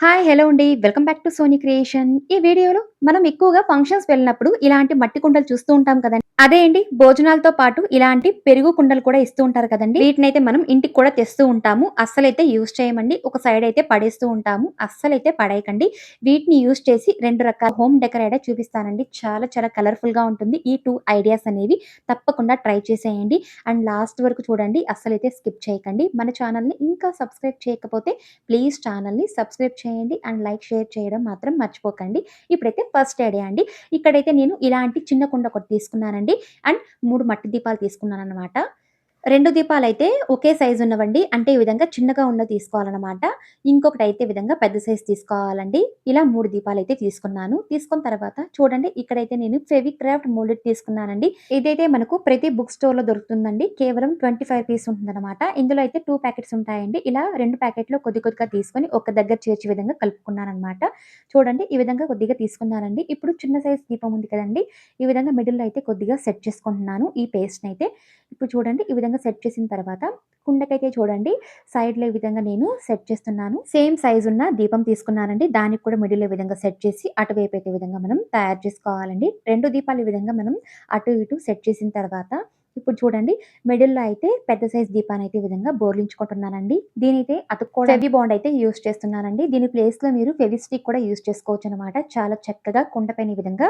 Hi! Hello అండి. Welcome back to Sony creation. ఈ వీడియోలో మనం ఎక్కువగా ఫంక్షన్స్ వెళ్ళినప్పుడు ఇలాంటి మట్టి కుండలు చూస్తూ ఉంటాం కదండి అదే అండి భోజనాలతో పాటు ఇలాంటి పెరుగు కుండలు కూడా ఇస్తూ ఉంటారు కదండి వీటినైతే మనం ఇంటికి కూడా తెస్తూ ఉంటాము. అస్సలైతే యూజ్ చేయమండి. ఒక సైడ్ అయితే పడేస్తూ ఉంటాము. అస్సలైతే పడేయకండి. వీటిని యూజ్ చేసి రెండు రకాల హోమ్ డెకరేట్ చూపిస్తానండి. చాలా చాలా కలర్‌ఫుల్‌గా ఉంటుంది. ఈ టూ ఐడియాస్ అనేవి తప్పకుండా ట్రై చేసేయండి. అండ్ లాస్ట్ వరకు చూడండి. అస్సలైతే స్కిప్ చేయకండి. మన ఛానల్‌ని ఇంకా సబ్స్క్రైబ్ చేయకపోతే ప్లీజ్ ఛానల్‌ని సబ్స్క్రైబ్ చేయండి. అండ్ లైక్, షేర్ చేయడం మాత్రం మర్చిపోకండి. ఇప్పుడైతే ఫస్ట్ ఐడియా అండి. ఇక్కడైతే నేను ఇలాంటి చిన్న కుండ ఒకటి తీసుకున్నానండి. అండ్ మూడు మట్టి దీపాలు రెండు దీపాలు అయితే ఒకే సైజు ఉన్నవండి. అంటే ఈ విధంగా చిన్నగా ఉన్న తీసుకోవాలన్నమాట ఇంకొకటి అయితే విధంగా పెద్ద సైజ్ తీసుకోవాలండి. ఇలా మూడు దీపాలు అయితే తీసుకున్నాను. తీసుకున్న తర్వాత చూడండి ఇక్కడైతే నేను ఫెవిక్రాఫ్ట్ మోల్డెడ్ తీసుకున్నానండి. ఇదైతే మనకు ప్రతి బుక్ స్టోర్‌లో దొరుకుతుందండి. కేవలం 25 పీస్ ఉంటుందన్నమాట ఇందులో అయితే టూ ప్యాకెట్స్ ఉంటాయండి. ఇలా రెండు ప్యాకెట్లు కొద్ది కొద్దిగా తీసుకొని ఒక దగ్గర చేర్చే విధంగా కలుపుకున్నానమాట చూడండి ఈ విధంగా కొద్దిగా తీసుకున్నానండి. ఇప్పుడు చిన్న సైజు దీపం ఉంది కదండి ఈ విధంగా మిడిల్‌లో అయితే కొద్దిగా సెట్ చేసుకుంటున్నాను ఈ పేస్ట్‌నైతే. ఇప్పుడు చూడండి ఈ విధంగా సెట్ చేసిన తర్వాత కుండకైతే చూడండి సైడ్‌లో ఈ విధంగా నేను సెట్ చేస్తున్నాను. సేమ్ సైజ్ ఉన్న దీపం తీసుకున్నానండి. దానికి కూడా మిడిల్ ఈ విధంగా సెట్ చేసి అటువైపు అయితే విధంగా మనం తయారు చేసుకోవాలండి. రెండు దీపాలు ఈ విధంగా మనం అటు ఇటు సెట్ చేసిన తర్వాత ఇప్పుడు చూడండి మిడిల్‌లో అయితే పెద్ద సైజ్ దీపాన్ని అయితే విధంగా బోర్లించుకుంటున్నానండి. దీనైతే అతుక్కోవడం ఫెవి బాండ్ అయితే యూజ్ చేస్తున్నానండి. దీని ప్లేస్‌లో మీరు ఫెవిస్టిక్ కూడా యూజ్ చేసుకోవచ్చనమాట. చాలా చక్కగా కుండపైన ఈ విధంగా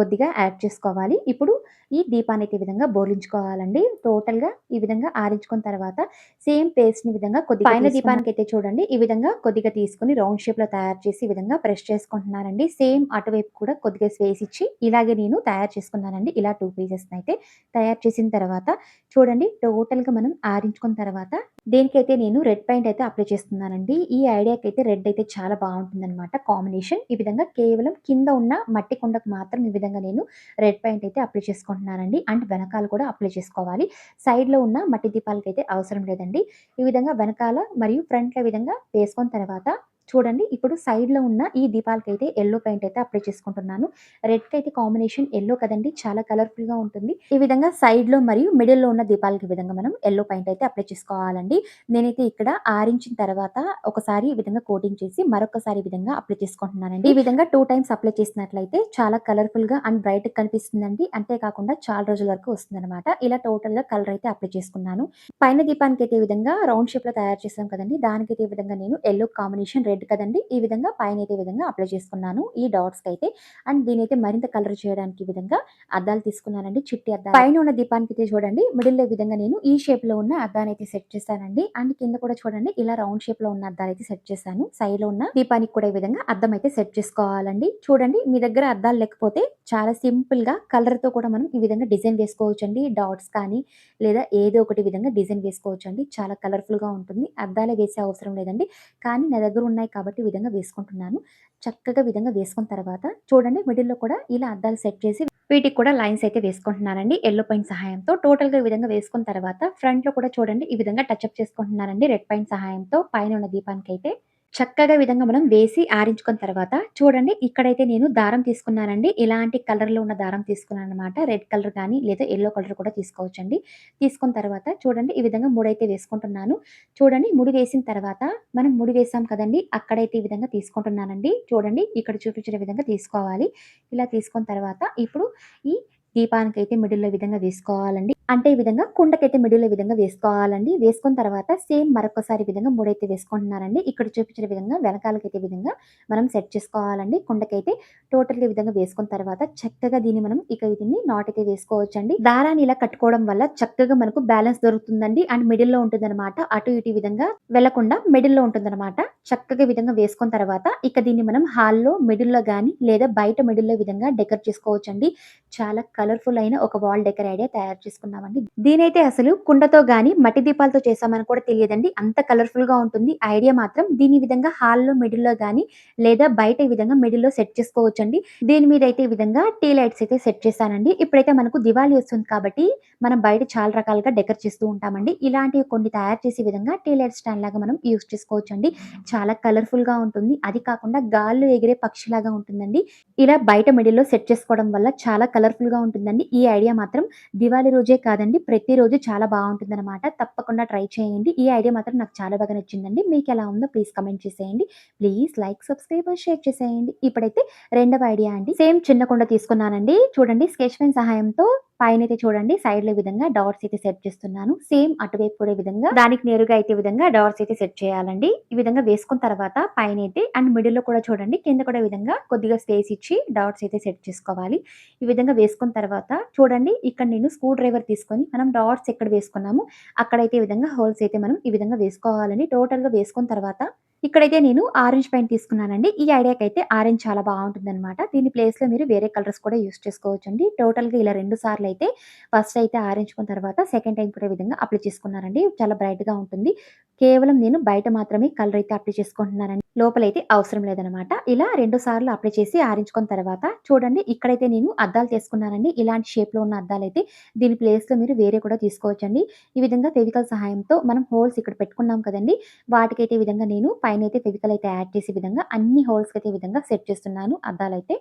కొద్దిగా యాడ్ చేసుకోవాలి. ఇప్పుడు ఈ దీపాన్నయితే ఈ విధంగా బోర్లించుకోవాలండి. టోటల్‌గా ఈ విధంగా ఆరించుకున్న తర్వాత సేమ్ పేస్ట్‌ని విధంగా కొద్దిగా పైన దీపానికైతే చూడండి ఈ విధంగా కొద్దిగా తీసుకొని రౌండ్ షేప్‌లో తయారు చేసి ఈ విధంగా ప్రెస్ చేసుకుంటున్నానండి. సేమ్ అటువైపు కూడా కొద్దిగా స్పేస్ ఇచ్చి ఇలాగే నేను తయారు చేసుకున్నానండి. ఇలా 2 పీసెస్‌నైతే తయారు చేసిన తర్వాత చూడండి టోటల్‌గా మనం ఆరించుకున్న తర్వాత దేనికైతే నేను రెడ్ పెయింట్ అయితే అప్లై చేస్తున్నానండి. ఈ ఐడియాకైతే రెడ్ అయితే చాలా బావుంటుందనమాట కాంబినేషన్. ఈ విధంగా కేవలం కింద ఉన్న మట్టి కుండకు మాత్రం ఈ విధంగా నేను రెడ్ పెయింట్ అయితే అప్లై చేసుకుంటున్నానండి. అండ్ వెనకాల కూడా అప్లై చేసుకోవాలి. సైడ్‌లో ఉన్న మట్టి దీపాలకైతే అవసరం లేదండి. ఈ విధంగా వెనకాల మరియు ఫ్రంట్‌లో విధంగా వేసుకున్న తర్వాత చూడండి ఇప్పుడు సైడ్‌లో ఉన్న ఈ దీపాలకి అయితే యెల్లో పెయింట్ అయితే అప్లై చేసుకుంటున్నాను. రెడ్‌కి అయితే కాంబినేషన్ ఎల్లో కదండి చాలా కలర్‌ఫుల్‌గా ఉంటుంది. ఈ విధంగా సైడ్‌లో మరియు మిడిల్‌లో ఉన్న దీపాలకి విధంగా మనం ఎల్లో పెయింట్ అయితే అప్లై చేసుకోవాలండి. నేనైతే ఇక్కడ ఆరించిన తర్వాత ఒకసారి ఈ విధంగా కోటింగ్ చేసి మరొకసారి ఈ విధంగా అప్లై చేసుకుంటున్నానండి. ఈ విధంగా టూ టైమ్స్ అప్లై చేసినట్లయితే చాలా కలర్‌ఫుల్‌గా అండ్ బ్రైట్ కనిపిస్తుందండి. అంతే కాకుండా చాలా రోజుల వరకు వస్తుందనమాట. ఇలా టోటల్‌గా కలర్ అయితే అప్లై చేసుకున్నాను. పైన దీపానికి ఈ విధంగా రౌండ్ షేప్‌లో తయారు చేసాం కదండీ! దానికైతే ఈ విధంగా నేను యెల్లో కాంబినేషన్ రెడ్ కదండి ఈ విధంగా పైన ఈ విధంగా అప్లై చేసుకున్నాను. ఈ డాట్స్‌కైతే అండ్ దీని అయితే మరింత కలర్ చేయడానికి ఈ విధంగా అద్దాలు తీసుకున్నానండి. చిట్టి అద్దాలు. పైన ఉన్న దీపానికి అయితే చూడండి మిడిల్‌లో విధంగా నేను ఈ షేప్‌లో ఉన్న అద్దానైతే సెట్ చేశానండి. అండ్ కింద కూడా చూడండి ఇలా రౌండ్ షేప్‌లో ఉన్న అద్దాలైతే సెట్ చేశాను. సైడ్‌లో ఉన్న దీపానికి కూడా ఈ విధంగా అద్దం అయితే సెట్ చేసుకోవాలండి. చూడండి మీ దగ్గర అద్దాలు లేకపోతే చాలా సింపుల్‌గా కలర్‌తో కూడా మనం ఈ విధంగా డిజైన్ వేసుకోవచ్చు అండి డాట్స్ కానీ లేదా ఏదో ఒకటి విధంగా డిజైన్ వేసుకోవచ్చు అండి చాలా కలర్‌ఫుల్‌గా ఉంటుంది. అద్దాలే వేసే అవసరం లేదండి. కానీ నా దగ్గర ఉన్నాయి కాబట్టి విధంగా వేసుకుంటున్నాను. చక్కగా విధంగా వేసుకున్న తర్వాత చూడండి మిడిల్‌లో కూడా ఇలా అద్దాలు సెట్ చేసి వీటికి కూడా లైన్స్ అయితే వేసుకుంటున్నానండి. ఎల్లో పాయింట్ సహాయంతో. టోటల్‌గా ఈ విధంగా వేసుకున్న తర్వాత ఫ్రంట్‌లో కూడా చూడండి ఈ విధంగా టచ్ అప్ చేసుకుంటున్నానండి రెడ్ పాయింట్ సహాయంతో పైన ఉన్న దీపానికి అయితే చక్కగా విధంగా మనం వేసి ఆరించుకున్న తర్వాత చూడండి ఇక్కడైతే నేను దారం తీసుకున్నానండి. ఇలాంటి కలర్‌లో ఉన్న దారం తీసుకున్నాననమాట. రెడ్ కలర్ కానీ లేదా ఎల్లో కలర్ కూడా తీసుకోవచ్చండి. తీసుకున్న తర్వాత చూడండి ఈ విధంగా ముడైతే వేసుకుంటున్నాను. చూడండి ముడి వేసిన తర్వాత మనం ముడి వేసాం కదండి అక్కడైతే ఈ విధంగా తీసుకుంటున్నానండి. చూడండి ఇక్కడ చూపించిన విధంగా తీసుకోవాలి. ఇలా తీసుకున్న తర్వాత ఇప్పుడు ఈ దీపానికి అయితే మిడిల్‌లో విధంగా వేసుకోవాలండి. అంటే ఈ విధంగా కుండకైతే మిడిల్‌లో ఈ విధంగా వేసుకోవాలండి. వేసుకున్న తర్వాత సేమ్ మరొకసారి విధంగా మూడైతే వేసుకుంటున్నారండి ఇక్కడ చూపించిన విధంగా వెనకాలకైతే విధంగా మనం సెట్ చేసుకోవాలండి. కుండకైతే టోటల్‌గా ఈ విధంగా వేసుకున్న తర్వాత చక్కగా దీన్ని మనం ఇక దీన్ని నాట్ అయితే వేసుకోవచ్చండి. దారాన్ని ఇలా కట్టుకోవడం వల్ల చక్కగా మనకు బ్యాలెన్స్ దొరుకుతుందండి. అండ్ మిడిల్‌లో ఉంటుందన్నమాట అటు ఇటు విధంగా వెళ్ళకుండా మిడిల్‌లో ఉంటుందన్నమాట చక్కగా విధంగా వేసుకున్న తర్వాత ఇక దీన్ని మనం హాల్‌లో మిడిల్‌లో కానీ లేదా బయట మిడిల్‌లో ఈ విధంగా డెకర్ చేసుకోవచ్చండి. చాలా కలర్‌ఫుల్ అయిన ఒక వాల్ డెకర్ ఐడియా తయారు చేసుకున్నామండి. దీనైతే అసలు కుండతో గాని మట్టి దీపాలతో చేసామని కూడా తెలియదండి. అంత కలర్‌ఫుల్‌గా ఉంటుంది. ఐడియా మాత్రం దీని విధంగా హాల్‌లో మిడిల్‌లో గాని లేదా బయట ఈ విధంగా మిడిల్‌లో సెట్ చేసుకోవచ్చండి. దీని మీద అయితే ఈ విధంగా టీ లైట్స్ అయితే సెట్ చేశానండి. ఇప్పుడైతే మనకు దివాళీ వస్తుంది కాబట్టి మనం బయట చాలా రకాలుగా డెకర్ చేస్తూ ఉంటామండి. ఇలాంటివి కొన్ని తయారు చేసే విధంగా టీ లైట్ స్టాండ్ లాగా మనం యూజ్ చేసుకోవచ్చండి. చాలా కలర్‌ఫుల్‌గా ఉంటుంది. అది కాకుండా గాల్లో ఎగిరే పక్షిలాగా ఉంటుందండి. ఇలా బయట మిడిల్‌లో సెట్ చేసుకోవడం వల్ల చాలా కలర్‌ఫుల్‌గా ఉంటుందండి. ఈ ఐడియా మాత్రం దివాళీ రోజే కాదండి ప్రతిరోజు చాలా బాగుంటుంది అనమాట తప్పకుండా ట్రై చేయండి. ఈ ఐడియా మాత్రం నాకు చాలా బాగా నచ్చిందండి. మీకు ఎలా ఉందో ప్లీజ్ కమెంట్ చేసేయండి. Please like, subscribe and share చేసేయండి. ఇప్పుడైతే రెండవ ఐడియా అండి. సేమ్ చిన్న కుండ తీసుకున్నానండి. చూడండి స్కెచ్ పెన్ సహాయంతో పైన అయితే చూడండి సైడ్లో విధంగా డాట్స్ అయితే సెట్ చేస్తున్నాను. సేమ్ అటువైపు కూడా విధంగా దానికి నేరుగా అయితే విధంగా డాట్స్ అయితే సెట్ చేయాలండి. ఈ విధంగా వేసుకున్న తర్వాత పైన అయితే అండ్ మిడిల్లో కూడా చూడండి కింద కూడా విధంగా కొద్దిగా స్పేస్ ఇచ్చి డాట్స్ అయితే సెట్ చేసుకోవాలి. ఈ విధంగా వేసుకున్న తర్వాత చూడండి ఇక్కడ నేను స్క్రూ డ్రైవర్ తీసుకొని మనం డాట్స్ ఎక్కడ వేసుకున్నాము అక్కడైతే ఈ విధంగా హోల్స్ అయితే మనం ఈ విధంగా వేసుకోవాలండి. టోటల్‌గా వేసుకున్న తర్వాత ఇక్కడైతే నేను ఆరెంజ్ పెయింట్ తీసుకున్నానండి. ఈ ఐడియాకైతే ఆరెంజ్ చాలా బాగుంటుంది అనమాట దీని ప్లేస్‌లో మీరు వేరే కలర్స్ కూడా యూజ్ చేసుకోవచ్చండి. టోటల్‌గా ఇలా రెండు సార్లు అయితే ఫస్ట్ అయితే ఆరెంజ్‌కున్న తర్వాత సెకండ్ టైం కూడా విధంగా అప్లై చేసుకున్నారండి చాలా బ్రైట్‌గా ఉంటుంది. కేవలం నేను బయట మాత్రమే కలర్ అయితే అప్లై చేసుకుంటున్నానండి. లోపలైతే అవసరం లేదనమాట. ఇలా రెండు సార్లు అప్లై చేసి ఆరించుకున్న తర్వాత చూడండి ఇక్కడైతే నేను అద్దాలు తీసుకున్నానండి. ఇలాంటి షేప్‌లో ఉన్న అద్దాలు అయితే దీని ప్లేస్‌లో మీరు వేరే కూడా తీసుకోవచ్చండి. ఈ విధంగా ఫెవికల్ సహాయంతో మనం హోల్స్ ఇక్కడ పెట్టుకున్నాం కదండి వాటికైతే ఈ విధంగా నేను పైన అయితే ఫెవికల్ అయితే యాడ్ చేసే విధంగా అన్ని హోల్స్కి అయితే విధంగా సెట్ చేస్తున్నాను అద్దాలు అయితే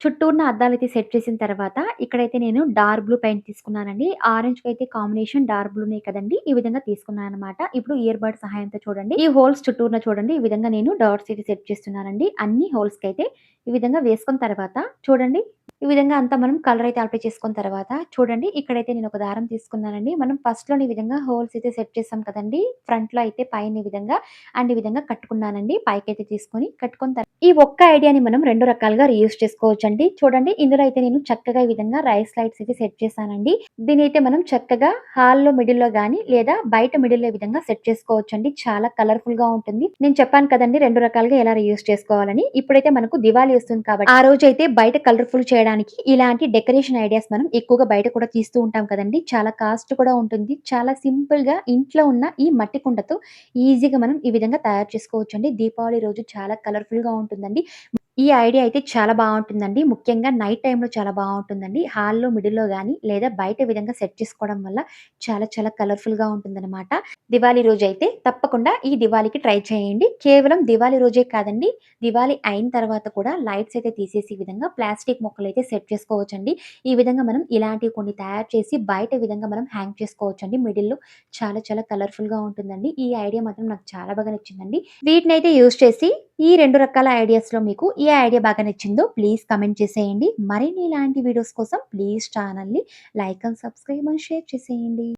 చుట్టూ ఉన్న అద్దాలు అయితే సెట్ చేసిన తర్వాత ఇక్కడైతే నేను డార్క్ బ్లూ పెయింట్ తీసుకున్నానండి. ఆరెంజ్‌కైతే కాంబినేషన్ డార్క్ బ్లూనే కదండి. ఈ విధంగా తీసుకున్నాను అనమాట ఇప్పుడు ఇయర్ బడ్ సహాయంతో చూడండి. ఈ హోల్స్ చుట్టూరున చూడండి. ఈ విధంగా నేను డాట్స్ అయితే సెట్ చేస్తున్నానండి. అన్ని హోల్స్‌కైతే ఈ విధంగా వేసుకున్న తర్వాత చూడండి. ఈ విధంగా అంతా మనం కలర్ అయితే అప్లై చేసుకున్న తర్వాత చూడండి ఇక్కడైతే నేను ఒక దారం తీసుకున్నానండి. మనం ఫస్ట్లో ఈ విధంగా హోల్స్ అయితే సెట్ చేసాం కదండి ఫ్రంట్‌లో అయితే పైన ఈ విధంగా అండ్ ఈ విధంగా కట్టుకున్నానండి. పైకైతే తీసుకొని కట్టుకున్న ఈ ఒక్క ఐడియాని మనం రెండు రకాలుగా రియూజ్ చేసుకోవచ్చు అండి చూడండి ఇందులో అయితే నేను చక్కగా ఈ విధంగా రైస్ లైట్స్ అయితే సెట్ చేశానండి. అయితే మనం చక్కగా హాల్‌లో మిడిల్‌లో గాని లేదా బయట మిడిల్‌లో విధంగా సెట్ చేసుకోవచ్చు అండి చాలా కలర్‌ఫుల్‌గా ఉంటుంది. నేను చెప్పాను కదండి రెండు రకాలుగా ఎలా రీయూస్ చేసుకోవాలని. ఇప్పుడైతే మనకు దివాళీ వస్తుంది కాబట్టి ఆ రోజైతే బయట కలర్‌ఫుల్ చేయడానికి ఇలాంటి డెకరేషన్ ఐడియాస్ మనం ఎక్కువగా బయట కూడా తీస్తూ ఉంటాం కదండీ! చాలా కాస్ట్ కూడా ఉంటుంది. చాలా సింపుల్‌గా ఇంట్లో ఉన్న ఈ మట్టి కుండతో ఈజీగా మనం ఈ విధంగా తయారు చేసుకోవచ్చు అండి దీపావళి రోజు చాలా కలర్‌ఫుల్‌గా ఉంటుందండి. ఈ ఐడియా అయితే చాలా బావుంటుందండి. ముఖ్యంగా నైట్ టైమ్‌లో చాలా బావుంటుందండి. హాల్‌లో మిడిల్‌లో గాని లేదా బయట ఈ విధంగా సెట్ చేసుకోవడం వల్ల చాలా చాలా కలర్‌ఫుల్‌గా ఉంటుందనమాట. దివాళీ రోజైతే తప్పకుండా ఈ దివాళీకి ట్రై చేయండి. కేవలం దివాళీ రోజే కాదండి. దివాళీ అయిన తర్వాత కూడా లైట్స్ అయితే తీసేసి ఈ విధంగా ప్లాస్టిక్ మొక్కలైతే సెట్ చేసుకోవచ్చండి. ఈ విధంగా మనం ఇలాంటివి కొన్ని తయారు చేసి బయట ఈ విధంగా మనం హ్యాంగ్ చేసుకోవచ్చండి. మిడిల్‌లో చాలా చాలా కలర్‌ఫుల్‌గా ఉంటుందండి. ఈ ఐడియా మాత్రం నాకు చాలా బాగా నచ్చిందండి. వీటినైతే యూజ్ చేసి ఈ 2 రకాల ఐడియాస్‌లో మీకు ఏ ఐడియా బాగా నచ్చిందో ప్లీజ్ కమెంట్ చేసేయండి. మరిన్ని ఇలాంటి వీడియోస్ కోసం ప్లీజ్ ఛానల్ని like and subscribe and share చేసేయండి.